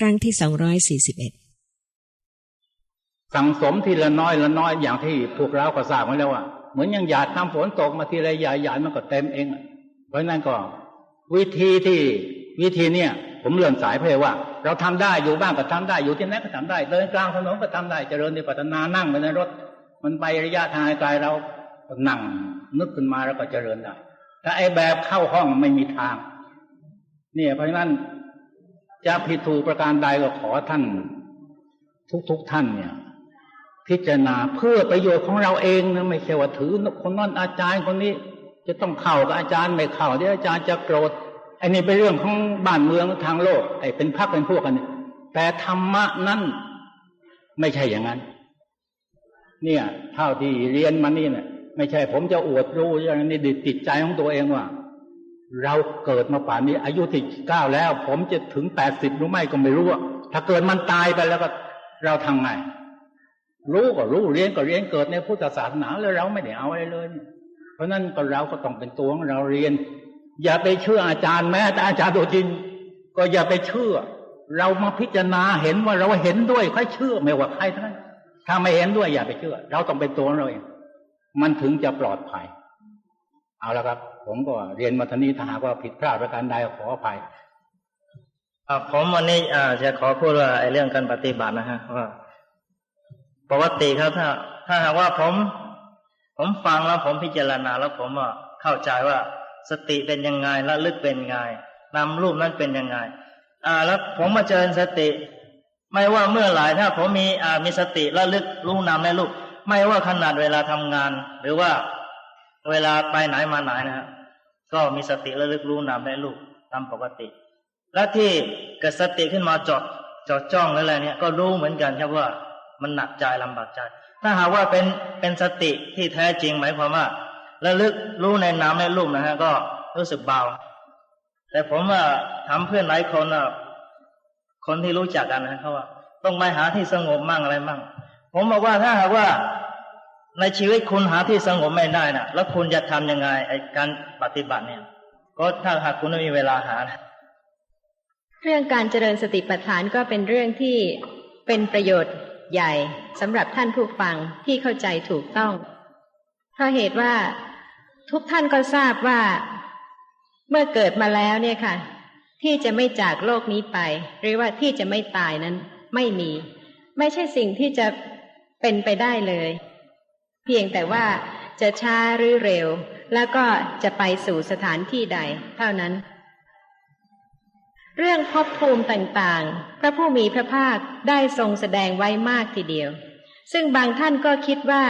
ครั้งที่สองร้อยสี่สิบเอ็ดสังสมทีละน้อยละน้อยอย่างที่พวกเราก็ทราบมาแล้วว่าเหมือนอย่างหยาดน้ำฝนตกมาทีละหยาดหยาดมันก็เต็มเองเพราะนั้นก็ วิธีที่วิธีเนี่ย ผมเลื่อนสายเพลว่า เราทำได้อยู่บ้างก็ทำได้อยู่ที่ไหนก็ทำได้เดินกลางถนนก็ทำได้เจริญในปัตนานั่งไปในรถ มันไประยะทางไกลเรานั่งนึกขึ้นมาแล้วก็เจริญได้แต่ไอ้แบบเข้าห้องไม่มีทาง เนี่ยเพราะฉะนั้น จะผิดถูกประการใดก็ขอท่าน ทุกๆทท่านเนี่ย พิจารณาเพื่อประโยชน์ของเราเองนะไม่ใช่ว่าถือคนนั้นอาจารย์คนนี้ จะต้องเข้ากับอาจารย์ไม่เข้าเดี๋ยวอาจารย์จะโกรธไอ้นี่เป็นเรื่องของบ้านเมืองทางโลก ไอ้เป็นพักเป็นพวกกันแต่ธรรมะนั้นไม่ใช่อย่างนั้น เนี่ย เท่าที่เรียนมานี่เนี่ยไม่ใช่ผมจะอวดรู้อย่างนี้ดิติดใจของตัวเองว่า เราเกิดมาป่านนี้ อายุสิบเก้าแล้ว ผมจะถึงแปดสิบหรือไม่ก็ไม่รู้ถ้าเกิดมันตายไปแล้วก็เราทำไง รู้ก็รู้เรียนก็เรียนเกิดในพุทธศาสนาแล้วเราไม่ได้เอาอะไรเลย เพราะนั้นก็เราก็ต้องเป็นตัวของเราเรียน อย่าไปเชื่ออาจารย์แม้แต่อาจารย์ตัวจริง ก็อย่าไปเชื่อ เรามาพิจารณาเห็นว่าเราเห็นด้วยค่อยเชื่อไม่ว่าใครทั้งนั้นถ้าไม่เห็นด้วยอย่าไปเชื่อ เราต้องเป็นตัวเราเองมันถึงจะปลอดภัย เอาละครับ ผมก็เรียนมาทนี้ถ้าหากว่าผิดพลาดประการใดขออภัยผมวันนี้จะขอพูดว่าไอ้เรื่องการปฏิบัตินะฮะว่าปกติครับถ้า ถ้าหากว่าผม ผมฟังแล้วผมพิจารณาแล้วผมเข้าใจว่าสติเป็นยังไงละลึกเป็นยังไงนำรูปนั้นเป็นยังไง อ่า แล้วผมมาเจริญสติ ไม่ว่าเมื่อไหร่ถ้าผมมีอ่ามีสติละลึกรู้นำในรูปไม่ว่าขนาดเวลาทำงาน หรือว่า เวลาไปไหนมาไหนนะครับก็มีสติระลึกรู้นำในรูปตามปกติ และที่เกิดสติขึ้นมาจอดจอดจ้องอะไรเนี่ยก็รู้เหมือนกันครับว่ามันหนักใจลำบากใจ ถ้าหากว่าเป็นเป็นสติที่แท้จริงหมายความว่าระลึกรู้ในน้ำในรูปนะฮะก็รู้สึกเบา แต่ผมว่าทำเพื่อนหลายคนอะคนที่รู้จักกันนะเขาว่า ต้องไปหาที่สงบมั่งอะไรมั่ง ผมบอกว่าถ้าหากว่า ในชีวิตคุณหาที่สงบไม่ได้นะแล้วคุณจะทํำยังไงไอ้การปฏิบัติเนี่ย ก็ถ้าหากคุณไม่มีเวลาหานะเรื่องการเจริญสติปัฏฐานก็เป็นเรื่องที่เป็นประโยชน์ใหญ่สำหรับท่านผู้ฟังที่เข้าใจถูกต้อง เพราะเหตุว่าทุกท่านก็ทราบว่า เมื่อเกิดมาแล้วเนี่ยค่ะ ที่จะไม่จากโลกนี้ไป หรือว่าที่จะไม่ตายนั้นไม่มี ไม่ใช่สิ่งที่จะเป็นไปได้เลย เพียงแต่ว่าจะช้าหรือเร็ว แล้วก็จะไปสู่สถานที่ใด เท่านั้น เรื่องภพภูมิต่างๆ พระผู้มีพระภาคได้ทรงแสดงไว้มากทีเดียว ซึ่งบางท่านก็คิดว่า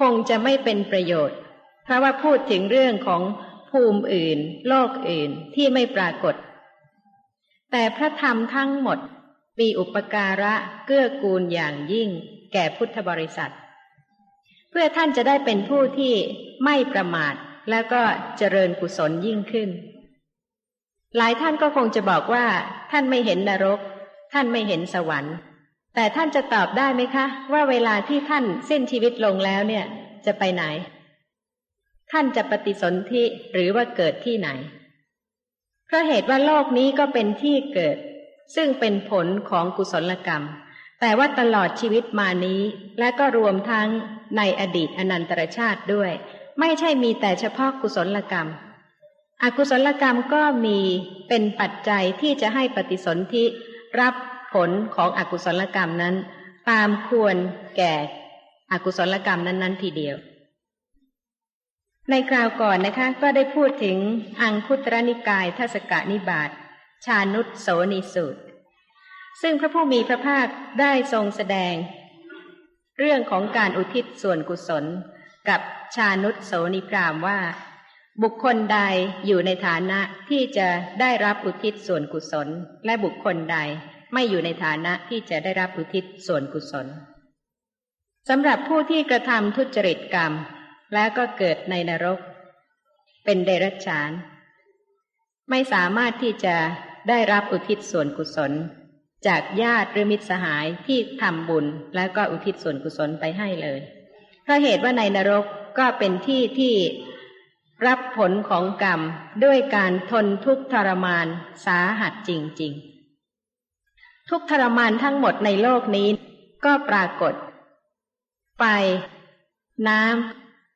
คงจะไม่เป็นประโยชน์ เพราะว่าพูดถึงเรื่องของภูมิอื่น โลกอื่นที่ไม่ปรากฏ แต่พระธรรมทั้งหมดมีอุปการะเกื้อกูลอย่างยิ่งแก่พุทธบริษัท พื่อท่านจะได้เป็นผู้ที่ไม่ประมาทแล้วก็เจริญกุศลยิ่งขึ้น หลายท่านก็คงจะบอกว่า ท่านไม่เห็นนรก ท่านไม่เห็นสวรรค์ แต่ท่านจะตอบได้ไหมคะ ว่าเวลาที่ท่านสิ้นชีวิตลงแล้วเนี่ย จะไปไหน ท่านจะปฏิสนธิหรือว่าเกิดที่ไหน เพราะเหตุว่าโลกนี้ก็เป็นที่เกิด ซึ่งเป็นผลของกุศลกรรม แต่ว่าตลอดชีวิตมานี้ และก็รวมทั้ง ในอดีตอนันตรชาติด้วย ไม่ใช่มีแต่เฉพาะกุศลกรรม อกุศลกรรมก็มีเป็นปัจจัยที่จะให้ปฏิสนธิรับผลของอกุศลกรรมนั้น ตามควรแก่อกุศลกรรมนั้น ๆ ทีเดียว ในคราวก่อนนะคะ ก็ได้พูดถึงอังคุตรนิกายทศกานิบาตชานุตโสนิสูตร ซึ่งพระผู้มีพระภาคได้ทรงแสดง เรื่องของการอุทิศส่วนกุศล กับชานุตโสนิพรามว่า บุคคลใดอยู่ในฐานะที่จะได้รับอุทิศส่วนกุศล และบุคคลใดไม่อยู่ในฐานะที่จะได้รับอุทิศส่วนกุศลสำหรับผู้ที่กระทำทุจริตกรรม แล้วก็เกิดในนรก เป็นเดรัจฉาน ไม่สามารถที่จะได้รับอุทิศส่วนกุศล จากญาติหรือมิตรสหายที่ทำบุญแล้วก็อุทิศส่วนกุศลไปให้เลย เพราะเหตุว่าในนรกก็เป็นที่ที่รับผลของกรรมด้วยการทนทุกข์ทรมานสาหัสจริง ๆ ทุกทรมานทั้งหมดในโลกนี้ก็ปรากฏไฟน้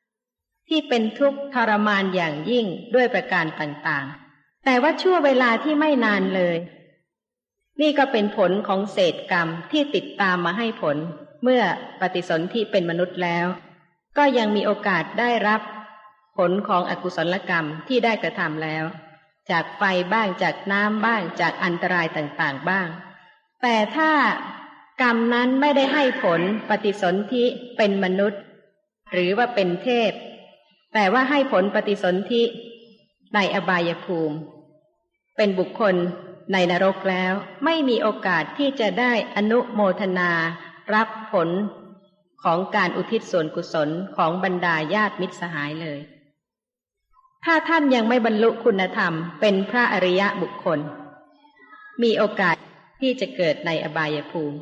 ำที่เป็นทุกข์ทรมานอย่างยิ่งด้วยประการต่างๆ แต่ว่าชั่วเวลาที่ไม่นานเลย นี่ก็เป็นผลของเศษกรรมที่ติดตามมาให้ผล เมื่อปฏิสนธิเป็นมนุษย์แล้ว ก็ยังมีโอกาสได้รับ ผลของอกุศลกรรมที่ได้กระทำแล้ว จากไฟบ้างจากน้ำบ้างจากอันตรายต่างๆบ้าง แต่ถ้ากรรมนั้นไม่ได้ให้ผลปฏิสนธิเป็นมนุษย์ หรือว่าเป็นเทพ แต่ว่าให้ผลปฏิสนธิในอบายภูมิ เป็นบุคคล ในนรกแล้วไม่มีโอกาสที่จะได้อนุโมทนา รับผลของการอุทิศส่วนกุศลของบรรดาญาติมิตรสหายเลย ถ้าท่านยังไม่บรรลุคุณธรรมเป็นพระอริยะบุคคล มีโอกาสที่จะเกิดในอบายภูมิ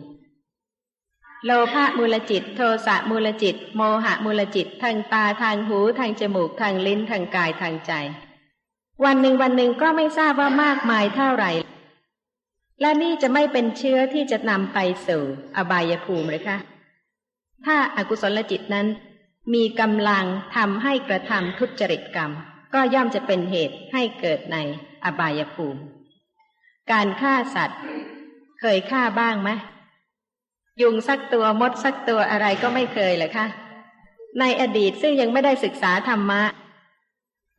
โลภะมูลจิต โทสะมูลจิต โมหะมูลจิต ทางตาทางหูทางจมูกทางลิ้นทางกายทางใจ วันหนึ่งวันหนึ่งก็ไม่ทราบว่ามากมายเท่าไหร่ และนี่จะไม่เป็นเชื้อที่จะนำไปสู่อบายภูมิหรือคะ ถ้าอากุศลจิตนั้น มีกำลังทำให้กระทำทุจริตกรรม ก็ย่อมจะเป็นเหตุให้เกิดในอบายภูมิ การฆ่าสัตว์ เคยฆ่าบ้างไหมยุงสักตัวมดสักตัวอะไรก็ไม่เคยเลยคะ ในอดีตซึ่งยังไม่ได้ศึกษาธรรมะ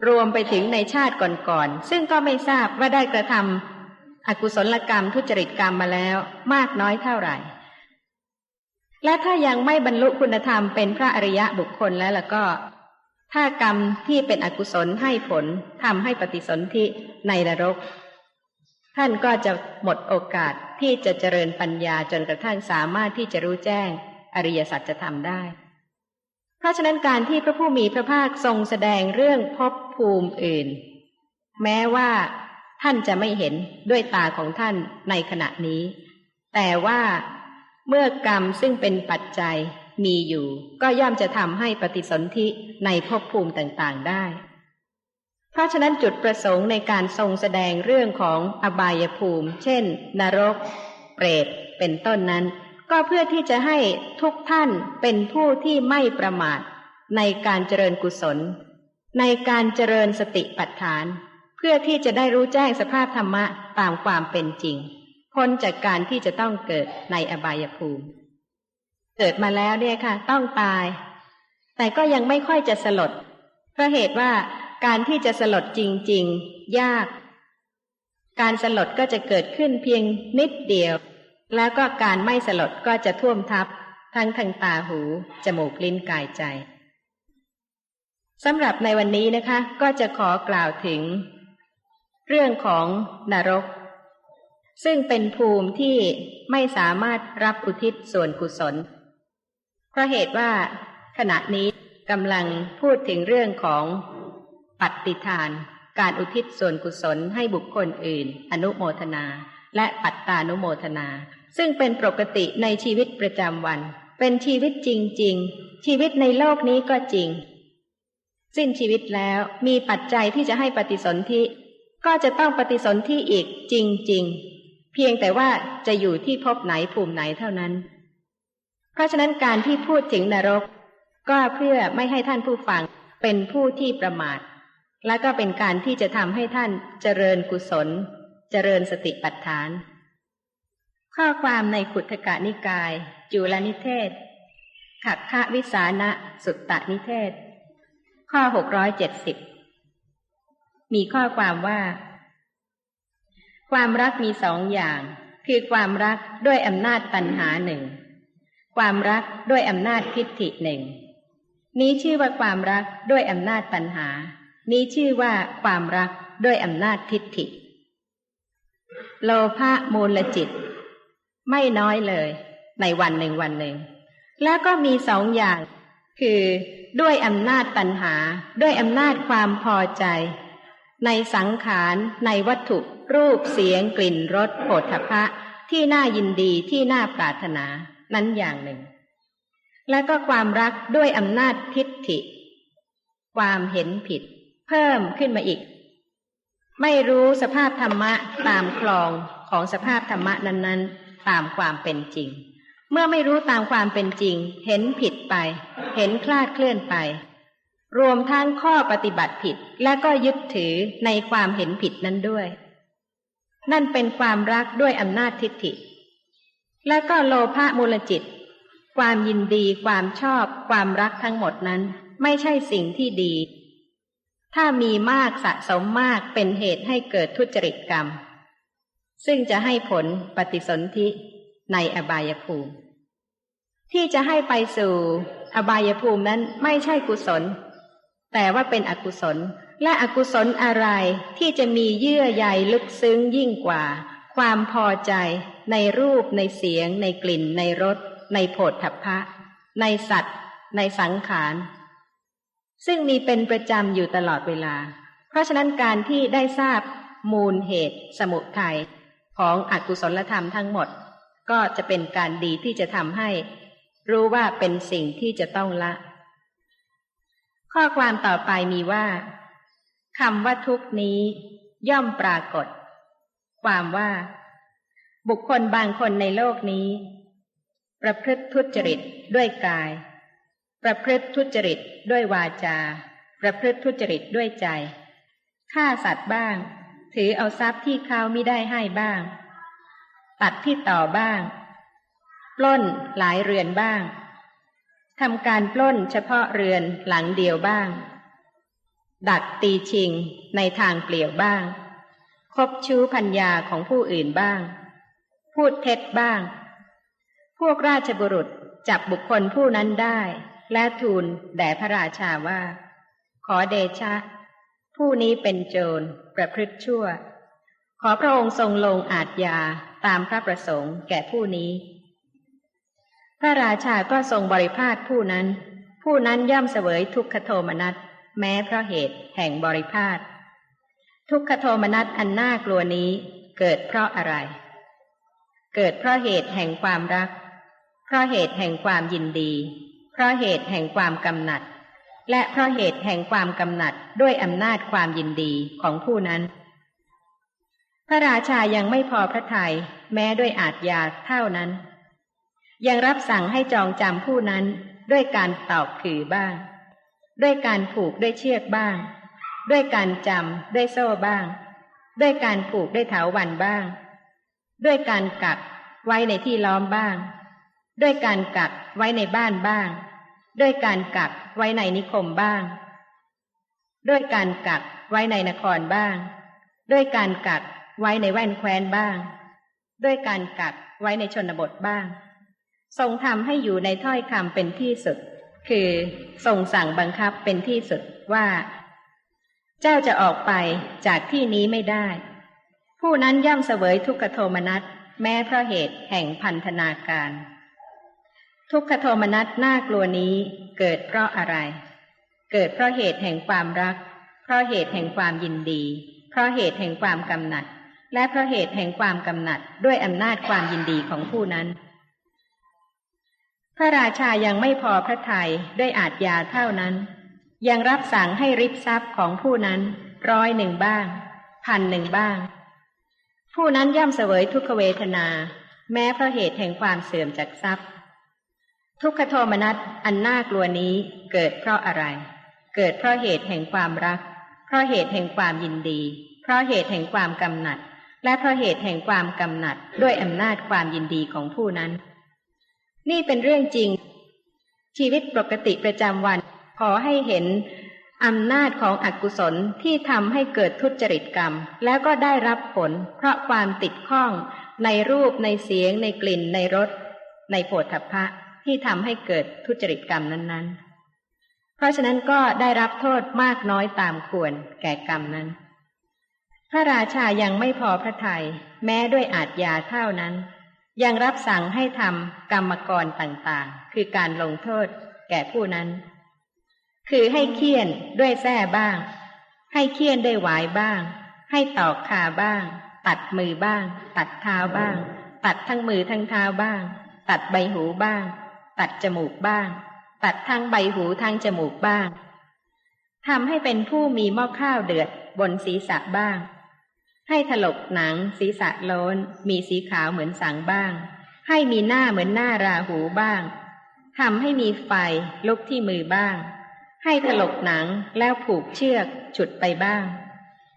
รวมไปถึงในชาติก่อนๆ ซึ่งก็ไม่ทราบว่าได้กระทำ อกุศลกรรมทุจริตกรรมมาแล้วมากน้อยเท่าไหร่ และถ้ายังไม่บรรลุคุณธรรมเป็นพระอริยะบุคคลแล้วล่ะก็ ถ้ากรรมที่เป็นอกุศลให้ผลทำให้ปฏิสนธิในนรก ท่านก็จะหมดโอกาสที่จะเจริญปัญญาจนกระทั่งสามารถที่จะรู้แจ้งอริยสัจธรรมได้ เพราะฉะนั้นการที่พระผู้มีพระภาคทรงแสดงเรื่องภพภูมิอื่น แม้ว่า ท่านจะไม่เห็นด้วยตาของท่านในขณะนี้ แต่ว่าเมื่อกรรมซึ่งเป็นปัจจัยมีอยู่ ก็ย่อมจะทำให้ปฏิสนธิในภพภูมิต่างๆได้ เพราะฉะนั้นจุดประสงค์ในการทรงแสดงเรื่องของอบายภูมิ เช่น นรก เปรต เป็นต้นนั้น ก็เพื่อที่จะให้ทุกท่านเป็นผู้ที่ไม่ประมาทในการเจริญกุศล ในการเจริญสติปัฏฐาน พื่อที่จะได้รู้แจ้งสภาพธรรมะตามความเป็นจริง พ้นจากการที่จะต้องเกิดในอบายภูมิ เกิดมาแล้วเนี่ยค่ะ ต้องตาย แต่ก็ยังไม่ค่อยจะสลด เพราะเหตุว่าการที่จะสลดจริง ๆ ยาก การสลดก็จะเกิดขึ้นเพียงนิดเดียว แล้วก็การไม่สลดก็จะท่วมทับ ทั้งทางตาหู จมูกลิ้นกายใจสำหรับในวันนี้นะคะ ก็จะขอกล่าวถึง เรื่องของนรก ซึ่งเป็นภูมิที่ไม่สามารถรับอุทิศส่วนกุศล เพราะเหตุว่า ขณะนี้กำลังพูดถึงเรื่องของปฏิทาน การอุทิศส่วนกุศลให้บุคคลอื่น อนุโมทนา และปัตตานุโมทนา ซึ่งเป็นปกติในชีวิตประจำวัน เป็นชีวิตจริง ๆ ชีวิตในโลกนี้ก็จริง สิ้นชีวิตแล้วมีปัจจัยที่จะให้ปฏิสนธิ ก็จะต้องปฏิสนธิอีกจริง ๆ เพียงแต่ว่าจะอยู่ที่พบไหนภูมิไหนเท่านั้น เพราะฉะนั้นการที่พูดถึงนรก ก็เพื่อไม่ให้ท่านผู้ฟังเป็นผู้ที่ประมาท และก็เป็นการที่จะทำให้ท่านเจริญกุศล เจริญสติปัฏฐาน ข้อความในขุทธกานิกาย จุลนิเทศขักขะวิสานะสุตตนิเทศ ข้อ 670 มีข้อความว่า ความรักมีสองอย่าง คือความรักด้วยอำนาจตัณหาหนึ่ง ความรักด้วยอำนาจทิฏฐิหนึ่ง นี้ชื่อว่าความรักด้วยอำนาจตัณหา นี้ชื่อว่าความรักด้วยอำนาจทิฏฐิ โลภะมูลจิต ไม่น้อยเลย ในวันหนึ่งวันหนึ่ง แล้วก็มีสองอย่าง คือด้วยอำนาจตัณหา ด้วยอำนาจความพอใจ ในสังขารในวัตถุ รูปเสียงกลิ่นรสโผฏฐะที่น่ายินดีที่น่าปรารถนานั้นอย่างหนึ่ง แล้วก็ความรักด้วยอำนาจทิฏฐิ ความเห็นผิด เพิ่มขึ้นมาอีก ไม่รู้สภาพธรรมะตามคลองของสภาพธรรมะนั้น ๆ ตามความเป็นจริง เมื่อไม่รู้ตามความเป็นจริง เห็นผิดไป เห็นคลาดเคลื่อนไป รวมทั้งข้อปฏิบัติผิดและก็ยึดถือในความเห็นผิดนั้นด้วย นั่นเป็นความรักด้วยอำนาจทิฏฐิ และก็โลภะมูลจิต ความยินดีความชอบ ความรักทั้งหมดนั้น ไม่ใช่สิ่งที่ดี ถ้ามีมากสะสมมากเป็นเหตุให้เกิดทุจริตกรรม ซึ่งจะให้ผลปฏิสนธิในอบายภูมิ ที่จะให้ไปสู่อบายภูมินั้นไม่ใช่กุศล แต่ว่าเป็นอกุศล และอกุศลอะไรที่จะมีเยื่อใยลึกซึ้งยิ่งกว่า ความพอใจ ในรูปในเสียง ในกลิ่น ในรส ในโผฏฐัพพะ ในสัตว์ ในสังขาร ซึ่งมีเป็นประจำอยู่ตลอดเวลา เพราะฉะนั้นการที่ได้ทราบมูลเหตุ สมุทัยของอกุศลธรรมทั้งหมด ก็จะเป็นการดีที่จะทำให้ รู้ว่าเป็นสิ่งที่จะต้องละ ข้อความต่อไปมีว่าคำว่าทุกนี้ย่อมปรากฏ ความว่า บุคคลบางคนในโลกนี้ ประพฤติทุจริตด้วยกาย ประพฤติทุจริตด้วยวาจา ประพฤติทุจริตด้วยใจฆ่าสัตว์บ้าง ถือเอาทรัพย์ที่เขาไม่ได้ให้บ้าง ตัดที่ต่อบ้าง ปล้นหลายเรือนบ้าง ทำการปล้นเฉพาะเรือนหลังเดียวบ้าง ดักตีชิงในทางเปลี่ยวบ้าง คบชู้พัญญาของผู้อื่นบ้าง พูดเท็จบ้าง พวกราชบุรุษจับบุคคลผู้นั้นได้ และทูลแด่พระราชาว่า ขอเดชะ ผู้นี้เป็นโจรประพฤติชั่ว ขอพระองค์ทรงลงอาจยาตามพระประสงค์แก่ผู้นี้ พระราชาก็ทรงบริพาทผู้นั้น ผู้นั้นย่อมเสวยทุกขโทมนัสแม้เพราะเหตุแห่งบริพาททุกขโทมนัสอันน่ากลัวนี้เกิดเพราะอะไร เกิดเพราะเหตุแห่งความรัก เพราะเหตุแห่งความยินดี เพราะเหตุแห่งความกำหนัด และเพราะเหตุแห่งความกำหนัดด้วยอำนาจความยินดีของผู้นั้น พระราชายังไม่พอพระทยัยแม้ด้วยอาจยาเท่านั้น ยังรับสั่งให้จองจำผู้นั้นด้วยการตอกขือบ้าง ด้วยการผูกด้วยเชือกบ้าง ด้วยการจำด้วยโซ่บ้าง ด้วยการผูกด้วยเถาวันบ้าง ด้วยการกักไว้ในที่ล้อมบ้าง ด้วยการกักไว้ในบ้านบ้าง ด้วยการกักไว้ในนิคมบ้าง ด้วยการกักไว้ในนครบ้าง ด้วยการกักไว้ในแว่นแคว้นบ้าง ด้วยการกักไว้ในชนบทบ้าง ทรงทำให้อยู่ในถ้อยคำเป็นที่สุด คือทรงสั่งบังคับเป็นที่สุดว่า เจ้าจะออกไปจากที่นี้ไม่ได้ ผู้นั้นย่อมเสวยทุกขโทมนัสแม้เพราะเหตุแห่งพันธนาการ ทุกขโทมนัสน่ากลัวนี้เกิดเพราะอะไร เกิดเพราะเหตุแห่งความรัก เพราะเหตุแห่งความยินดี เพราะเหตุแห่งความกำหนัด และเพราะเหตุแห่งความกำหนัดด้วยอำนาจความยินดีของผู้นั้น ระราชายังไม่พอพระทัยด้วยอาจยาเท่านั้น ยังรับสั่งให้ริบทรัพย์ของผู้นั้นร้อยหนึ่งบ้างพันหนึ่งบ้าง ผู้นั้นย่อมเสวยทุกขเวทนา แม้เพราะเหตุแห่งความเสื่อมจากทรัพย์ ทุกขโทมนัสอันน่ากลัวนี้เกิดเพราะอะไร เกิดเพราะเหตุแห่งความรัก เพราะเหตุแห่งความยินดี เพราะเหตุแห่งความกำหนัด และเพราะเหตุแห่งความกำหนัดด้วยอำนาจความยินดีของผู้นั้น นี่เป็นเรื่องจริง ชีวิตปกติประจำวัน ขอให้เห็นอำนาจของอกุศลที่ทำให้เกิดทุจริตกรรม แล้วก็ได้รับผล เพราะความติดข้องในรูปในเสียง ในกลิ่นในรส ในโผฏฐัพพะที่ทำให้เกิดทุจริตกรรมนั้น ๆ เพราะฉะนั้นก็ได้รับโทษมากน้อยตามควรแก่กรรมนั้น พระราชายังไม่พอพระทยัยแม้ด้วยอาจยาเท่านั้น ยังรับสั่งให้ทำกรรมกรต่างๆ คือการลงโทษแก่ผู้นั้น คือให้เคี่ยนด้วยแส้บ้าง ให้เคี่ยนด้วยหวายบ้าง ให้ตอกขาบ้าง ตัดมือบ้าง ตัดเท้าบ้าง ตัดทั้งมือทั้งเท้าบ้าง ตัดใบหูบ้าง ตัดจมูกบ้าง ตัดทั้งใบหูทั้งจมูกบ้างทำให้เป็นผู้มีหม้อข้าวเดือดบนศีรษะบ้าง ให้ถลกหนัง ศีรษะโลนมีสีขาวเหมือนสังบ้าง ให้มีหน้าเหมือนหน้าราหูบ้างทำให้มีไฟลุกที่มือบ้าง ให้ถลกหนังแล้วผูกเชือกฉุดไปบ้าง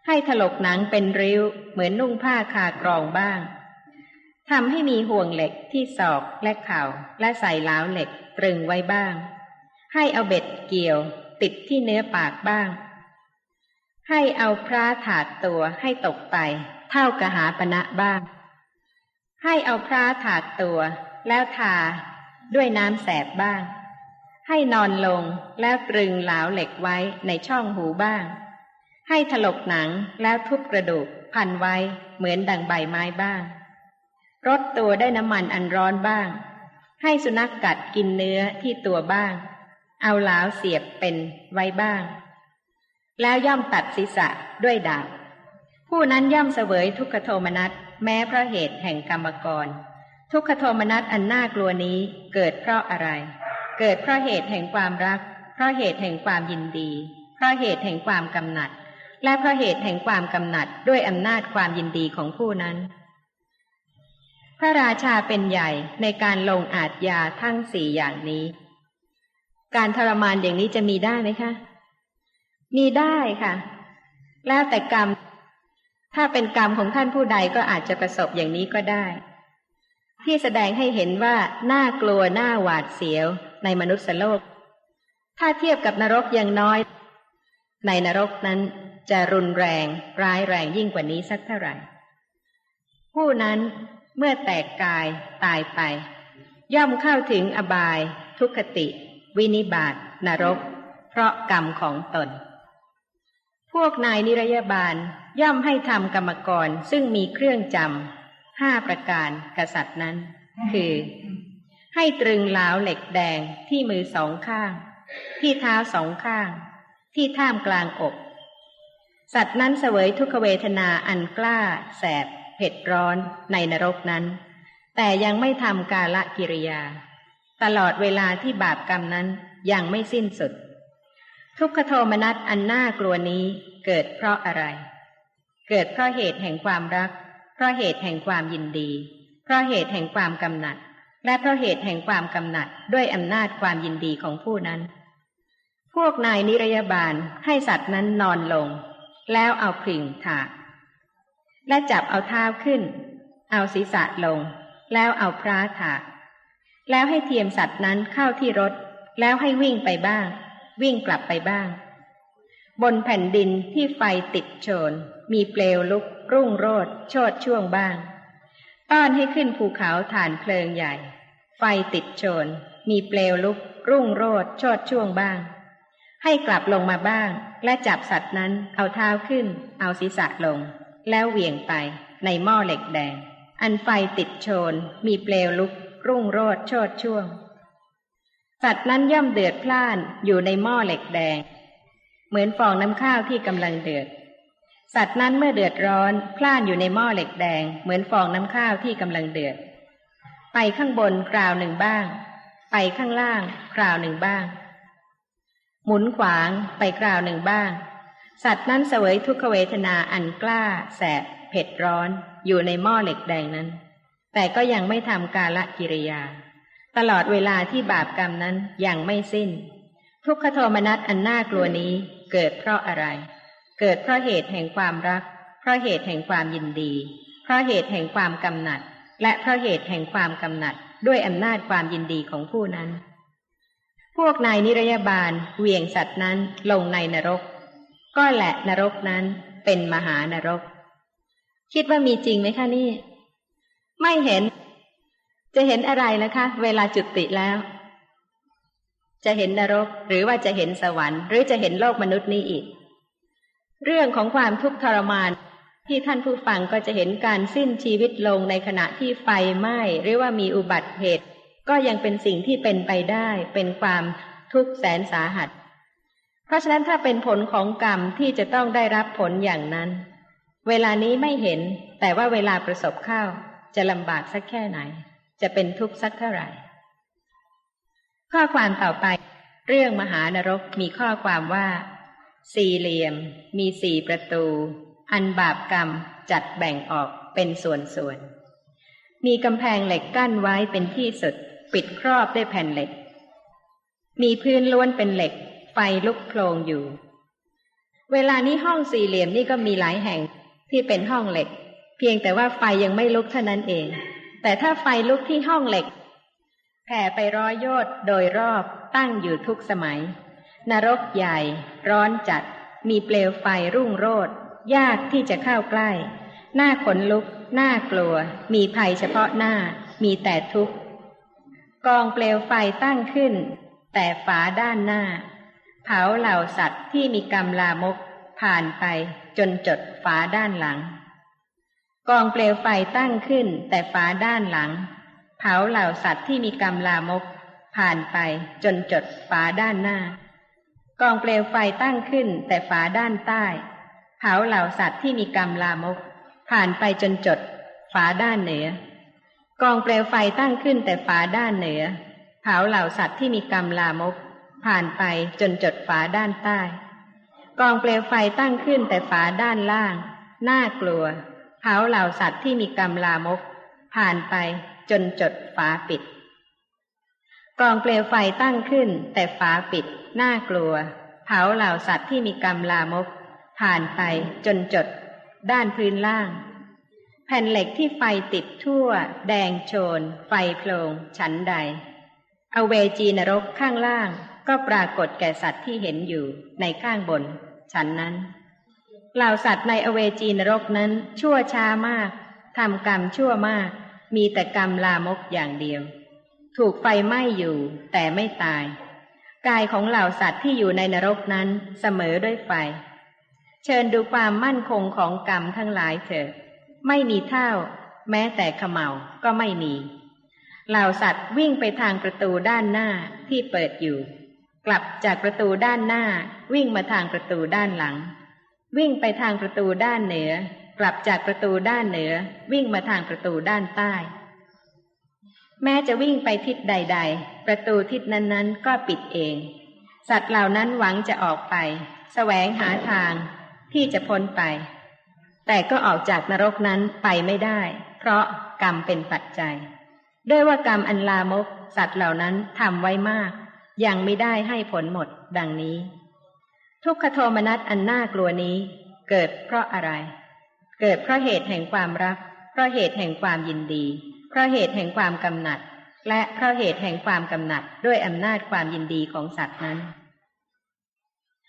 ให้ถลกหนังเป็นริ้ว เหมือนนุ่งผ้าคากรองบ้างทำให้มีห่วงเหล็กที่ศอกและเข่าและใส่ล้าวเหล็กตรึงไว้บ้าง ให้เอาเบ็ดเกี่ยว ติดที่เนื้อปากบ้าง ให้เอาพระถาดตัวให้ตกไป เท่ากหาปณะบ้าง ให้เอาพระถาดตัวแล้วทาด้วยน้ำแสบบ้าง ให้นอนลงแล้วตรึงเหลาเหล็กไว้ในช่องหูบ้าง ให้ถลกหนังแล้วทุบกระดูกพันไว้เหมือนดังใบไม้บ้าง รดตัวได้น้ำมันอันร้อนบ้าง ให้สุนัขกกัดกินเนื้อที่ตัวบ้าง เอาเหลาเสียบเป็นไว้บ้าง แล้วย่อมตัดศีรษะด้วยดาบ ผู้นั้นย่อมเสวยทุกขโทมนัสแม้เพราะเหตุแห่งกรรมกร ทุกขโทมนัสอันน่ากลัวนี้เกิดเพราะอะไร เกิดเพราะเหตุแห่งความรัก เพราะเหตุแห่งความยินดี เพราะเหตุแห่งความกำหนัด และเพราะเหตุแห่งความกำหนัดด้วยอำนาจความยินดีของผู้นั้น พระราชาเป็นใหญ่ในการลงอาทยาทั้งสี่อย่างนี้ การทรมานอย่างนี้จะมีได้ไหมคะ มีได้ค่ะ แล้วแต่กรรม ถ้าเป็นกรรมของท่านผู้ใดก็อาจจะประสบอย่างนี้ก็ได้ ที่แสดงให้เห็นว่าน่ากลัวน่าหวาดเสียวในมนุษย์โลก ถ้าเทียบกับนรกยังน้อย ในนรกนั้นจะรุนแรงร้ายแรงยิ่งกว่านี้สักเท่าไหร่ ผู้นั้นเมื่อแตกกายตายไป ย่อมเข้าถึงอบาย ทุกติ วินิบาตนรก เพราะกรรมของตน พวกนายนิรยาบาลย่อมให้ทำกรรมกรซึ่งมีเครื่องจำห้าประการกษัตริย์นั้น คือ ให้ตรึงลาวเหล็กแดงที่มือสองข้าง ที่เท้าสองข้าง ที่ท่ามกลางอก สัตว์นั้นเสวยทุกขเวทนาอันกล้า แสบ เผ็ดร้อนในนรกนั้น แต่ยังไม่ทำกาละกิริยา ตลอดเวลาที่บาปกรรมนั้นยังไม่สิ้นสุด ทุกขโทมนัสอันน่ากลัวนี้เกิดเพราะอะไร เกิดเพราะเหตุแห่งความรัก เพราะเหตุแห่งความยินดี เพราะเหตุแห่งความกำหนัด และเพราะเหตุแห่งความกำหนัดด้วยอำนาจความยินดีของผู้นั้น พวกนายนิรยาบาลให้สัตว์นั้นนอนลง แล้วเอาผึ่งถากและจับเอาเท้าขึ้น เอาศีรษะลง แล้วเอาพระถากแล้วให้เทียมสัตว์นั้นเข้าที่รถ แล้วให้วิ่งไปบ้าง วิ่งกลับไปบ้าง บนแผ่นดินที่ไฟติดโชน มีเปลวลุก รุ่งโรดโชดช่วงบ้าง ต้อนให้ขึ้นภูเขาฐานเพลิงใหญ่ ไฟติดโชน มีเปลวลุก รุ่งโรดโชดช่วงบ้าง ให้กลับลงมาบ้าง และจับสัตว์นั้นเอาเท้าขึ้น เอาศีรษะลง แล้วเหวี่ยงไปในหม้อเหล็กแดง อันไฟติดโชน มีเปลวลุก รุ่งโรดโชดช่วง สัตว์นั้นย่อมเดือดพล่านอยู่ในหม้อเหล็กแดง เหมือนฟองน้ำข้าวที่กำลังเดือด สัตว์นั้นเมื่อเดือดร้อนพล่านอยู่ในหม้อเหล็กแดง เหมือนฟองน้ำข้าวที่กำลังเดือด ไปข้างบนคราวหนึ่งบ้าง ไปข้างล่างคราวหนึ่งบ้าง หมุนขวางไปคราวหนึ่งบ้าง สัตว์นั้นเสวยทุกขเวทนาอันกล้า แสบเผ็ดร้อนอยู่ในหม้อเหล็กแดงนั้น แต่ก็ยังไม่ทำกาละกิริยา ตลอดเวลาที่บาปกรรมนั้นยังไม่สิ้น ทุกขโทมนัสอันน่ากลัวนี้เกิดเพราะอะไร เกิดเพราะเหตุแห่งความรัก เพราะเหตุแห่งความยินดี เพราะเหตุแห่งความกำหนัด และเพราะเหตุแห่งความกำหนัด ด้วยอำนาจความยินดีของผู้นั้น พวกนายนิรยาบาลเวียงสัตว์นั้นลงในนรก ก็แหละนรกนั้นเป็นมหานรก คิดว่ามีจริงไหมคะนี่ ไม่เห็น จะเห็นอะไรนะคะ เวลาจุติแล้ว จะเห็นนรก หรือว่าจะเห็นสวรรค์ หรือจะเห็นโลกมนุษย์นี้อีก เรื่องของความทุกข์ทรมานที่ท่านผู้ฟังก็จะเห็นการสิ้นชีวิตลงในขณะที่ไฟไหม้หรือว่ามีอุบัติเหตุ ก็ยังเป็นสิ่งที่เป็นไปได้ เป็นความทุกข์แสนสาหัส เพราะฉะนั้นถ้าเป็นผลของกรรมที่จะต้องได้รับผลอย่างนั้น เวลานี้ไม่เห็น แต่ว่าเวลาประสบเข้าจะลำบากสักแค่ไหน จะเป็นทุกข์สักเท่าไหร่ ข้อความต่อไป เรื่องมหานรกมีข้อความว่า สี่เหลี่ยม มีสี่ประตู อันบาปกรรมจัดแบ่งออกเป็นส่วนๆ มีกำแพงเหล็กกั้นไว้เป็นที่สุด ปิดครอบด้วยแผ่นเหล็ก มีพื้นล้วนเป็นเหล็ก ไฟลุกโพลงอยู่ เวลานี้ห้องสี่เหลี่ยมนี่ก็มีหลายแห่งที่เป็นห้องเหล็ก เพียงแต่ว่าไฟยังไม่ลุกเท่านั้นเอง แต่ถ้าไฟลุกที่ห้องเหล็กแผ่ไปร้อยโยชน์โดยรอบตั้งอยู่ทุกสมัย นรกใหญ่ ร้อนจัด มีเปลวไฟรุ่งโรดยากที่จะเข้าใกล้ หน้าขนลุก หน้ากลัว มีภัยเฉพาะหน้า มีแต่ทุกข์ กองเปลวไฟตั้งขึ้น แต่ฝาด้านหน้า เผาเหล่าสัตว์ที่มีกรรมลามกผ่านไปจนจดฝาด้านหลัง กองเปลวไฟตั้งขึ้น แต่ฝาด้านหลัง เผาเหล่าสัตว์ที่มีกรรมลามก ผ่านไปจนจดฝาด้านหน้า กองเปลวไฟตั้งขึ้น แต่ฝาด้านใต้ เผาเหล่าสัตว์ที่มีกรรมลามก ผ่านไปจนจดฝาด้านเหนือ กองเปลวไฟตั้งขึ้นแต่ฝาด้านเหนือ เผาเหล่าสัตว์ที่มีกรรมลามก ผ่านไปจนจดฝาด้านใต้ กองเปลวไฟตั้งขึ้นแต่ฝาด้านล่าง น่ากลัว เผาเหล่าสัตว์ที่มีกรรมลามก ผ่านไปจนจดฝาปิด กองเปลวไฟตั้งขึ้น แต่ฝาปิด น่ากลัว เผาเหล่าสัตว์ที่มีกรรมลามก ผ่านไปจนจด ด้านพื้นล่าง แผ่นเหล็กที่ไฟติดทั่ว แดงโชน ไฟโพลงชั้นใด อเวจีนรกข้างล่างก็ปรากฏแก่สัตว์ที่เห็นอยู่ในข้างบน ชั้นนั้น เหล่าสัตว์ในอเวจีนรกนั้น ชั่วช้ามากทำกรรมชั่วมาก มีแต่กรรมลามกอย่างเดียว ถูกไฟไหม้อยู่ แต่ไม่ตาย กายของเหล่าสัตว์ที่อยู่ในนรกนั้นเสมอด้วยไฟ เชิญดูความมั่นคงของกรรมทั้งหลายเถิดไม่มีเท่า แม้แต่ขมเหลาก็ไม่มีเหล่าสัตว์วิ่งไปทางประตูด้านหน้าที่เปิดอยู่ กลับจากประตูด้านหน้าวิ่งมาทางประตูด้านหลัง วิ่งไปทางประตูด้านเหนือ กลับจากประตูด้านเหนือ วิ่งมาทางประตูด้านใต้ แม้จะวิ่งไปทิศใด ๆ ประตูทิศนั้นๆ ก็ปิดเอง สัตว์เหล่านั้นหวังจะออกไปแสวงหาทางที่จะพ้นไป แต่ก็ออกจากนรกนั้นไปไม่ได้ เพราะกรรมเป็นปัจจัย ด้วยว่ากรรมอันลามก สัตว์เหล่านั้นทำไว้มาก ยังไม่ได้ให้ผลหมดดังนี้ ทุกขโทมนัสอันน่ากลัวนี้ เกิดเพราะอะไร เกิดเพราะเหตุแห่งความรัก เพราะเหตุแห่งความยินดี เพราะเหตุแห่งความกำหนัด และเพราะเหตุแห่งความกำหนัดด้วยอำนาจความยินดีของสัตว์นั้น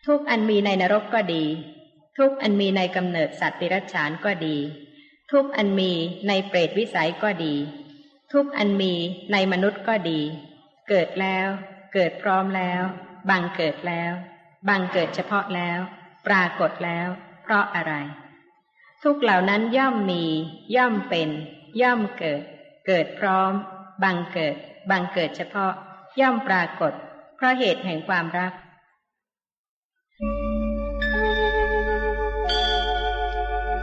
ทุกอันมีในนรกก็ดี ทุกอันมีในกำเนิดสัตว์ติรัจฉานก็ดี ทุกอันมีในเปรตวิสัยก็ดี ทุกอันมีในมนุษย์ก็ดี เกิดแล้ว เกิดพร้อมแล้ว บังเกิดแล้ว บังเกิดเฉพาะแล้ว ปรากฏแล้ว เพราะอะไร ทุกเหล่านั้นย่อมมี ย่อมเป็น ย่อมเกิด เกิดพร้อม บังเกิด บังเกิดเฉพาะ ย่อมปรากฏ เพราะเหตุแห่งความรัก